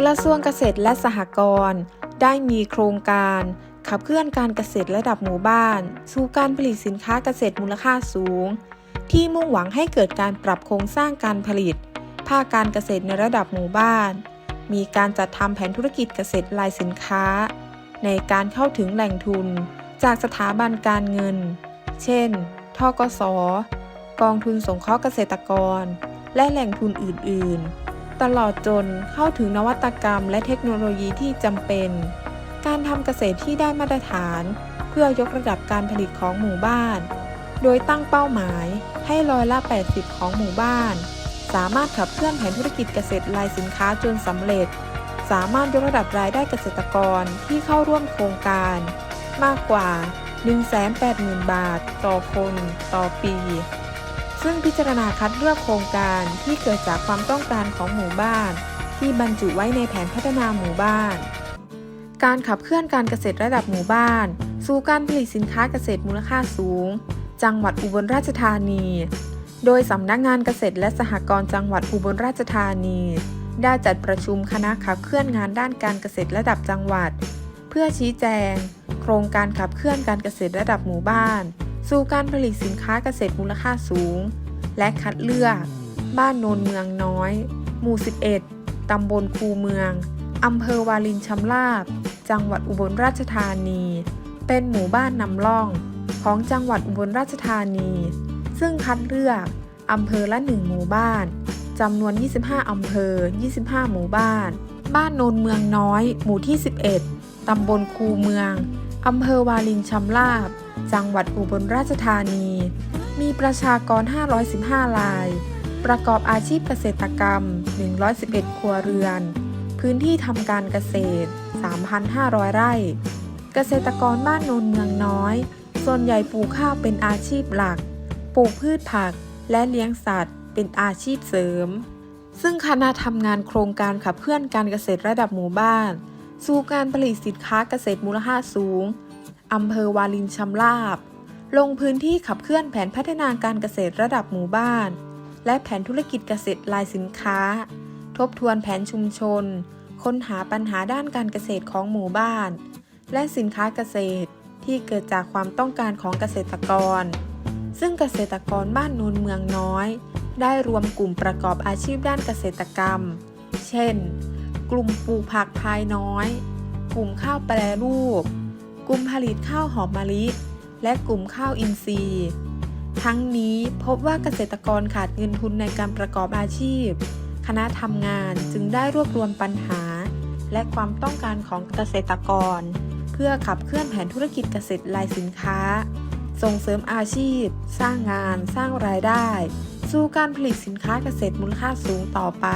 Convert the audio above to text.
กระทรวงเกษตรและสหกรณ์ได้มีโครงการ ขับเคลื่อนการเกษตรระดับหมู่บ้าน สู่การผลิตสินค้าเกษตรมูลค่าสูง ที่มุ่งหวังให้เกิดการปรับโครงสร้างการผลิต ภาคการเกษตรในระดับหมู่บ้าน มีการจัดทำแผนธุรกิจเกษตรรายสินค้า ในการเข้าถึงแหล่งทุน จากสถาบันการเงิน เช่นทกสกองทุนสงเคราะห์เกษตรกร และแหล่งทุนอื่น ๆ ตลอดจนเข้าถึงนวัตกรรมและเทคโนโลยีที่จำเป็น การทำเกษตรที่ได้มาตรฐาน เพื่อยกระดับการผลิตของหมู่บ้าน โดยตั้งเป้าหมายให้ร้อยละ 80 ของหมู่บ้าน สามารถขับเคลื่อนแผนธุรกิจเกษตรรายสินค้าจนสำเร็จ สามารถยกระดับรายได้เกษตรกรที่เข้าร่วมโครงการ มากกว่า 180,000 บาท ต่อคน ต่อปี ซึ่งพิจารณาคัดเลือกโครงการที่เกิดจากความต้องการของหมู่บ้าน ที่บรรจุไว้ในแผนพัฒนาหมู่บ้าน การขับเคลื่อนการเกษตรระดับหมู่บ้าน สู่การผลิตสินค้าเกษตรมูลค่าสูง จังหวัดอุบลราชธานี โดยสำนักงานเกษตรและสหกรณ์จังหวัดอุบลราชธานี ได้จัดประชุมคณะขับเคลื่อนงานด้านการเกษตรระดับจังหวัด เพื่อชี้แจง โครงการขับเคลื่อนการเกษตรระดับหมู่บ้าน สู่การผลิตสินค้าเกษตรมูลค่าสูง และคัดเลือก บ้านโนนเมืองน้อย หมู่ 11 ตำบลคูเมือง อำเภอวาลินชำราบ จังหวัดอุบลราชธานี เป็นหมู่บ้านนำร่อง ของจังหวัดอุบลราชธานี ซึ่งคัดเลือกอำเภอละหนึ่งหมู่บ้านจำนวน 25 อำเภอ 25 หมู่บ้าน บ้านโนนเมืองน้อย หมู่ที่ 11 ตำบลคูเมือง อำเภอวาลินชำราบ จังหวัดอุบลราชธานี มีประชากร 515ราย ประกอบอาชีพเกษตรกรรม 111 ครัวเรือน พื้นที่ทำการเกษตร 3,500 ไร่ เกษตรกรบ้านโนนเมืองน้อย ส่วนใหญ่ปลูกข้าวเป็นอาชีพหลัก ปลูกพืชผักและเลี้ยงสัตว์ เป็นอาชีพเสริม ซึ่งคณะทำงานโครงการขับเคลื่อนการเกษตรระดับหมู่บ้าน สู่การผลิตสินค้าเกษตรมูลค่าสูง อำเภอวาลินชำราบ ลงพื้นที่ขับเคลื่อนแผนพัฒนาการเกษตรระดับหมู่บ้าน และแผนธุรกิจเกษตรรายสินค้า ทบทวนแผนชุมชน ค้นหาปัญหาด้านการเกษตรของหมู่บ้าน และสินค้าเกษตรที่เกิดจากความต้องการของเกษตรกร ซึ่งเกษตรกรบ้านโนนเมืองน้อย ได้รวมกลุ่มประกอบอาชีพด้านเกษตรกรรม เช่น กลุ่มปลูกผักพายน้อย กลุ่มข้าวแปรรูป กลุ่มผลิตข้าวหอมมะลิ และกลุ่มข้าวอินทรีย์ ทั้งนี้พบว่าเกษตรกรขาดเงินทุนในการประกอบอาชีพ คณะทำงานจึงได้รวบรวมปัญหา และความต้องการของเกษตรกร เพื่อขับเคลื่อนแผนธุรกิจเกษตรรายสินค้า ส่งเสริมอาชีพ สร้างงาน สร้างรายได้ สู่การผลิตสินค้าเกษตรมูลค่าสูงต่อไป